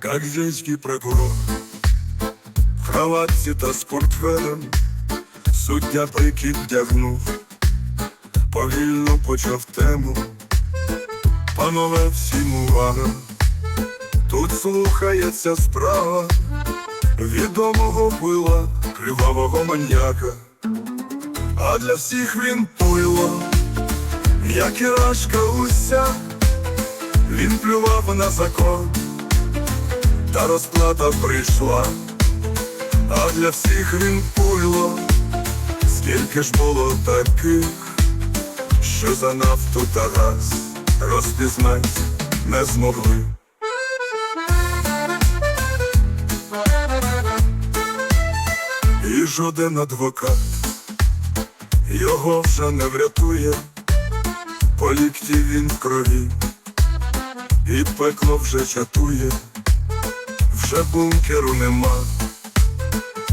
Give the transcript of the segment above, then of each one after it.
Как женский прокурор В кроватці та з портфелем Суддя прикид вдягнув Повільно почав тему Панове всім увага Тут слухається справа Відомого пила Кривавого маньяка. А для всіх він пило Як і рашка уся. Він плював на закон та розплата прийшла, а для всіх він пуйло, скільки ж було таких, що за нафту та газ розпізнать не змогли. Жоден адвокат. Його вже не врятує, по лікті він в крові, і пекло вже чатує. Вже бункеру нема,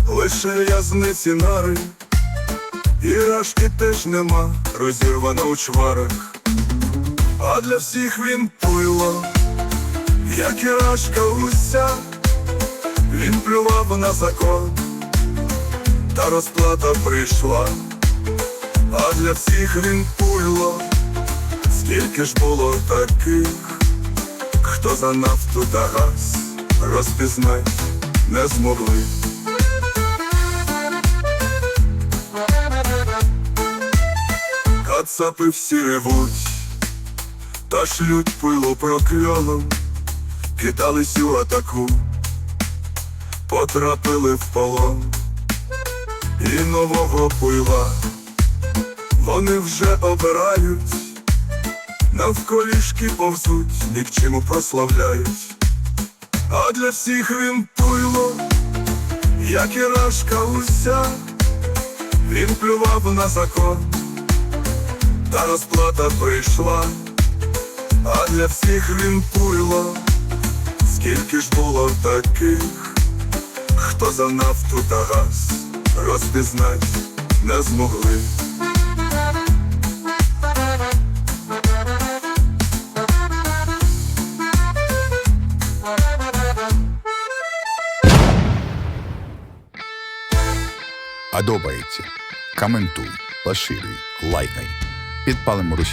лише в'язниці нари, і рашки теж нема, розірвана у чварах, а для всіх він пило, як і рашка уся, він плював на закон, та розплата прийшла, а для всіх він пуйло, скільки ж було таких, хто за нафту та газ розпізнать не змогли. Кацапи всі ревуть, та шлють пилу прокльоном, кидались у атаку, потрапили в полон і нового пила. Вони вже обирають, навколішки повзуть, ні к чому прославляють. А для всіх він пуйло, як і рашка уся, він плював на закон, та розплата прийшла, а для всіх він пуйло, скільки ж було таких, хто за нафту та газ розпізнать не змогли. Подобається. Коментуй, поширюй, лайкай. Підпалимо Русі.